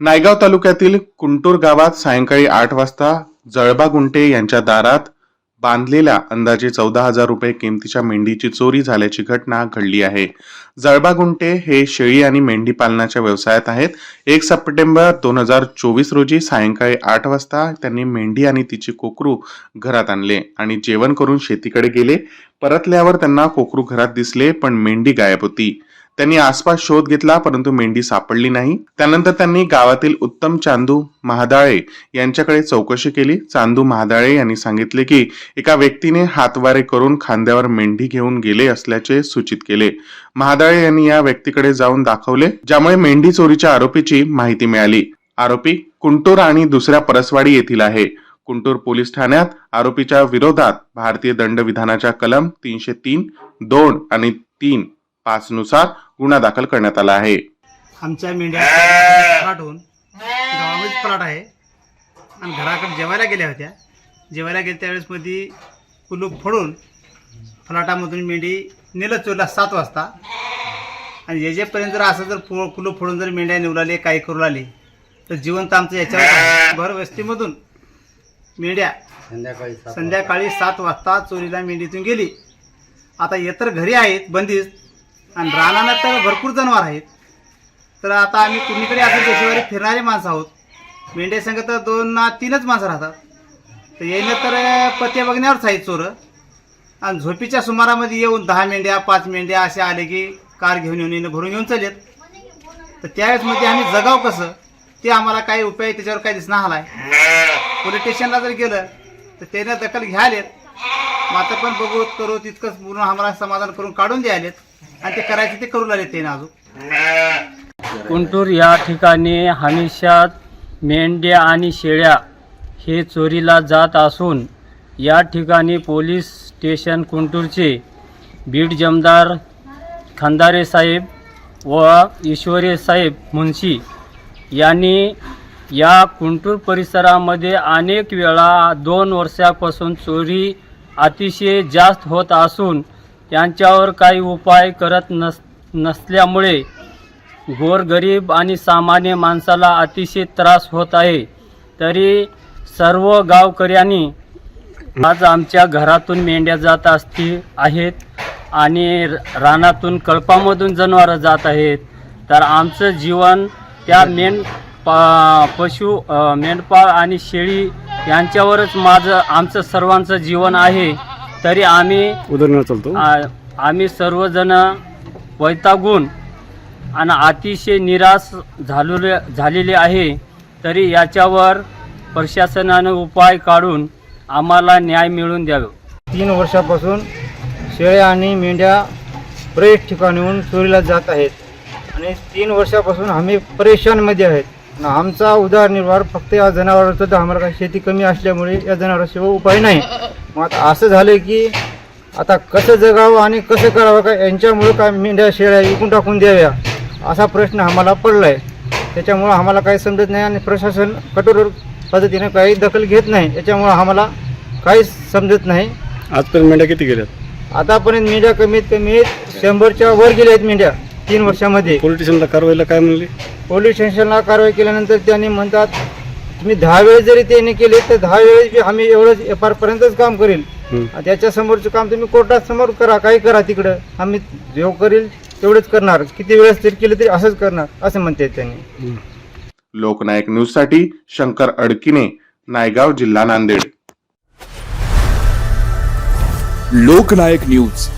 नायगाव तालुक्यातील कुंटूर गावात सायंकाळी आठ वाजता जळबा गुंटे यांच्या दारात बांधलेल्या अंदाजे चौदा हजार रुपये किमतीच्या मेंढीची चोरी झाल्याची घटना घडली आहे. जळबा गुंटे हे शेळी आणि मेंढी पालनाच्या व्यवसायात आहेत. एक सप्टेंबर दोन हजार चोवीस रोजी सायंकाळी आठ वाजता त्यांनी मेंढी आणि तिची कोकरू घरात आणले आणि जेवण करून शेतीकडे गेले. परतल्यावर त्यांना कोकरू घरात दिसले पण मेंढी गायब होती. त्यांनी आसपास शोध घेतला परंतु मेंढी सापडली नाही. त्यानंतर त्यांनी गावातील उत्तम चांदू महादाळे यांच्याकडे चौकशी केली. चांदू महादाळे यांनी सांगितले की एका व्यक्तीने हातवारे करून खांद्यावर मेंढी घेऊन गेले असल्याचे सूचित केले. महादाळे यांनी या व्यक्तीकडे जाऊन दाखवले ज्यामुळे मेंढी चोरीच्या आरोपीची माहिती मिळाली. आरोपी कुंटूर आणि दुसऱ्या परसवाडी येथील आहे. कुंटूर पोलीस ठाण्यात आरोपीच्या विरोधात भारतीय दंडविधानाच्या कलम तीनशे तीन दोन आणि तीन पाच नुसार गुन्हा दाखल करण्यात आला आहे. आमच्या मेंढ्या काढून गावामध्ये प्लॉट आहे. आणि घराकडे जेवायला गेल्या होत्या. जेवायला गेल्या त्यावेळेस मध्ये कुलूप फोडून फ्लॅटामधून मेंढी नेलं चोरला सात वाजता. आणि याच्यापर्यंत जर असं जर फो कुलूप फोडून जर मेंढ्या निवलाले काही करू लागले तर जिवंत आमचं याच्यावर. भर वस्तीमधून मेंढ्या संध्याकाळी सात वाजता. चोरीला मेंढीतून गेली. आता येतर घरी आहेत बंदिस्त. आणि रानाला तर भरपूर जनावर आहेत. तर आता आम्ही कुणीकडे असं देशवारी फिरणारे माणसं आहोत. मेंढ्या संघ तर दोन ना तीनच माणसं राहतात. तर येणं तर पत्या बघण्यावरच आहेत चोरं. आणि झोपीच्या सुमारामध्ये येऊन दहा मेंढ्या पाच मेंढ्या असे आले की कार घेऊन येऊन येणं भरून घेऊन चालेत तर त्यावेळेस मध्ये आम्ही जगाव कसं? ते आम्हाला काही उपाय त्याच्यावर काही दिसणार आलाय पोलीस स्टेशनला जर गेलं तर त्याने दखल घ्यायलेत माता पण बघू करू तितकंच पूर्ण आम्हाला समाधान करून काढून द्यायलेत. आणि ते करायचे ते करू लागले ते अजून. कुंटूर या ठिकाणी हमेशा मेंढ्या आणि शेळ्या हे चोरीला जात असून या ठिकाणी पोलीस स्टेशन कुंटूरचे बीड जमदार खंदारे साहेब व ईश्वरे साहेब मुन्शी यांनी या कुंटूर परिसरामध्ये अनेक वेळा दोन वर्षापासून चोरी अतिशय जास्त होत असून त्यांच्यावर काही उपाय करत नस नसल्यामुळे गोरगरीब आणि सामान्य माणसाला अतिशय त्रास होत आहे. तरी सर्व गावकऱ्यांनी आज आमच्या घरातून मेंढ्या जात असती आहेत आणि रानातून कळपामधून जनावरं जात आहेत. तर आमचं जीवन त्या मेंढ पा पशु मेंढपाळ आणि शेळी यांच्यावरच माझं आमचं सर्वांचं जीवन आहे. तरी आम्ही उदाहरण चालतो. आ- आम्ही सर्वजण वैतागून आणि अतिशय निराश झालेले झालेले आहे. तरी याच्यावर प्रशासनानं उपाय काढून आम्हाला न्याय मिळवून द्यावा. तीन वर्षापासून शेळ्या आणि मेंढ्या बरेच ठिकाणीहून चोरीला जात आहेत. आणि तीन वर्षापासून आम्ही परेशानमध्ये आहेत. आमचा उदरनिर्वाह फक्त या जनावरांचा तर आम्हाला काही शेती कमी असल्यामुळे या जनावराशिवाय उपाय नाही. मग आता असं झालं की आता कसं जगावं आणि कसं करावं का यांच्यामुळं काय मेंढ्या शेळ्या विकून टाकून द्याव्या असा प्रश्न आम्हाला पडला आहे त्याच्यामुळं आम्हाला काही समजत नाही आणि प्रशासन कठोर पद्धतीने काही दखल घेत नाही. याच्यामुळं आम्हाला काहीच समजत नाही. आजपर्यंत मेंढ्या किती गेल्यात? आतापर्यंत मेंढ्या कमीत कमी शंभरच्या वर गेल्या आहेत मेंढ्या. तीन वर्षामध्ये. पोलीस स्टेशनला कारवाईला काय म्हणले? पोलीस स्टेशनला कारवाई केल्यानंतर त्यांनी म्हणतात तुम्ही दहा वेळेस जरी त्यांनी केले तर दहा वेळेस बी आम्ही एवढंच एफ आर पर्यंतच काम करेल. त्याच्या समोरचं काम तुम्ही कोर्टात समोर करा काही करा तिकडं. आम्ही जेव करेल तेवढंच करणार. किती वेळेस तरी केलं तरी असंच करणार असं म्हणतात त्यांनी. लोकनायक न्यूजसाठी शंकर अडकिने नायगाव जिल्हा नांदेड. लोकनायक न्यूज.